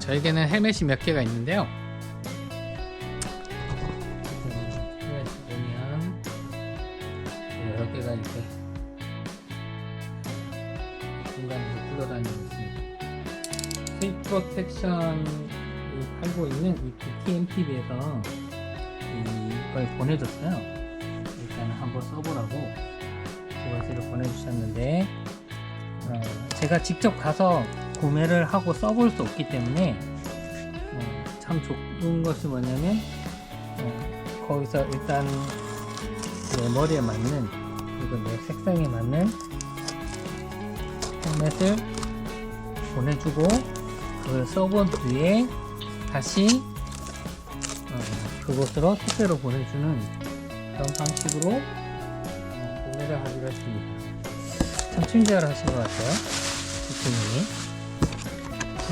저에게는 헬멧이 몇 개가 있는데요. 헬멧 보면 여러 개가 이렇게 중간에서 굴러다니고 있습니다. 스윗 프로텍션이 팔고 있는 이 BTMTV에서 이걸 보내줬어요. 일단 한번 써보라고 두 가지를 보내주셨는데 어, 제가 직접 가서 구매를 하고 써볼 수 없기 때문에 어, 참 좋은 것이 뭐냐면 어, 거기서 일단 내 머리에 맞는 그리고 내 색상에 맞는 헬멧을 보내주고 그걸 써본 뒤에 다시 어, 그곳으로 택배로 보내주는 그런 방식으로 어, 구매를 하기로 했습니다. 참 친절을 하신 것 같아요. 이분이.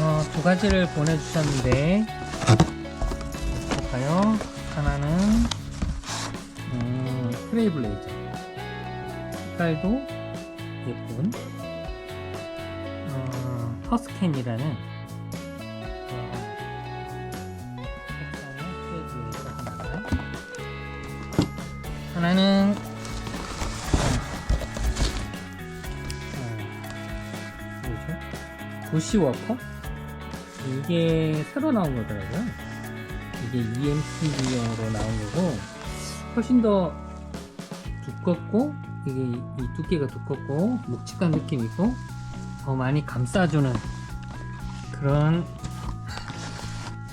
어, 두 가지를 보내주셨는데, 볼까요? 하나는, 음, 트레이블레이저. 색깔도 예쁜, 어, 허스캔이라는, 어, 트레이블레이저 하나. 하나는, 어, 뭐죠? 부시워커? 이게 새로 나온 거더라고요. 이게 E EMTV용으로 나온 거고, 훨씬 더 두껍고, 이게 이 두께가 두껍고, 묵직한 느낌이 있고, 더 많이 감싸주는 그런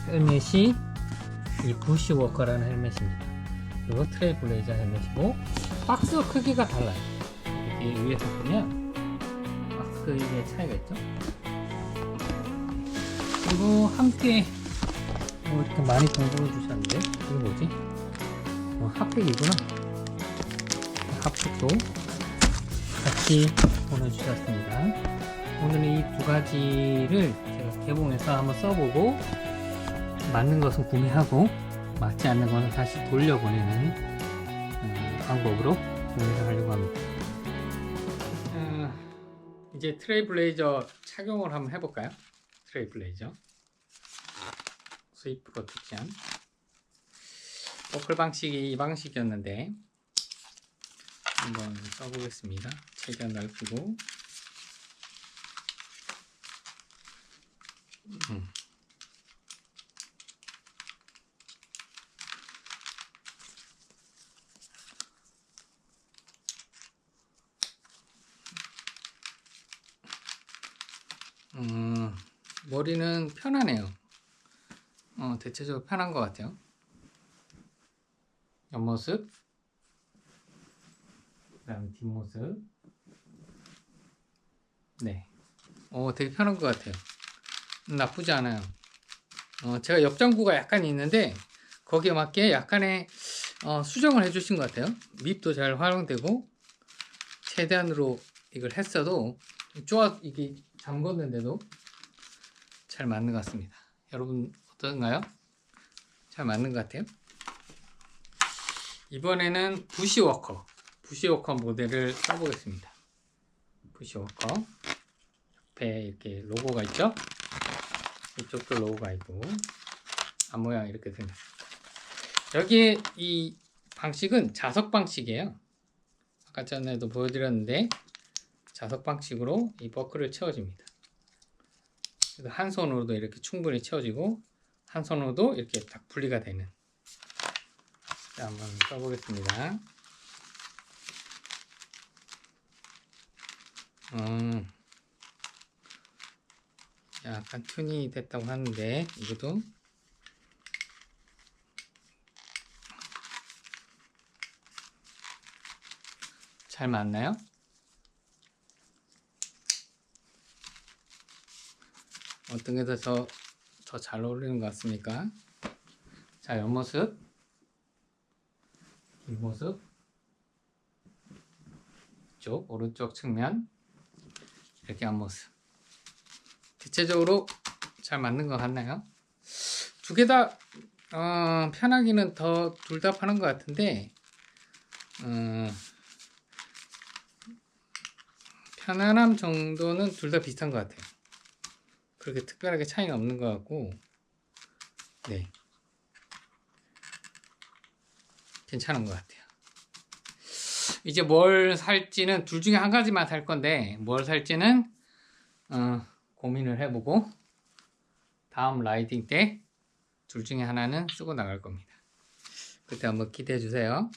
헬멧이 이 부시워커라는 헬멧입니다. 그리고 트레이블레이저 헬멧이고, 박스 크기가 달라요. 이게 위에서 보면, 박스의 차이가 있죠? 그리고 함께 뭐 이렇게 많이 공부해 주셨는데 이게 뭐지? 어, 핫팩이구나 핫팩도 같이 보내주셨습니다 오늘은 이 두 가지를 제가 개봉해서 한번 써보고 맞는 것은 구매하고 맞지 않는 것은 다시 돌려보내는 음, 방법으로 구매를 하려고 합니다 어, 이제 트레이블레이저 착용을 한번 해볼까요? 트레이블레이저. 스윗 프로텍션 버클 방식이 이 방식이었는데 한번 써보겠습니다. 최대한 넓히고. 음. 음, 머리는 편하네요. 어, 대체적으로 편한 것 같아요. 옆모습, 그 다음 뒷모습. 네. 어, 되게 편한 것 같아요. 음, 나쁘지 않아요. 어, 제가 옆장구가 약간 있는데, 거기에 맞게 약간의 어, 수정을 해주신 것 같아요. 밉도 잘 활용되고, 최대한으로 이걸 했어도, 쪼아, 이게 잠궜는데도 잘 맞는 것 같습니다. 여러분 어떤가요? 잘 맞는 것 같아요. 이번에는 부시워커, 부시워커 모델을 써보겠습니다. 부시워커 옆에 이렇게 로고가 있죠? 이쪽도 로고가 있고 앞 모양 이렇게 생겼습니다. 여기에 이 방식은 자석 방식이에요. 아까 전에도 보여드렸는데 자석 방식으로 이 버클을 채워집니다. 한 손으로도 이렇게 충분히 채워지고 한 손으로도 이렇게 딱 분리가 되는. 자 한번 써보겠습니다. 음, 약간 튠이 됐다고 하는데 이것도. 잘 맞나요? 어떤 게 더 더 잘 어울리는 것 같습니까? 자, 옆모습, 뒷모습, 이쪽 오른쪽 측면 이렇게 앞모습. 대체적으로 잘 맞는 것 같나요? 두 개다 어, 편하기는 더 둘 다 파는 것 같은데 어, 편안함 정도는 둘 다 비슷한 것 같아요. 그렇게 특별하게 차이는 없는 것 같고 네. 괜찮은 것 같아요. 이제 뭘 살지는 둘 중에 한 가지만 살 건데 뭘 살지는 어, 고민을 해보고 다음 라이딩 때 둘 중에 하나는 쓰고 나갈 겁니다. 그때 한번 기대해 주세요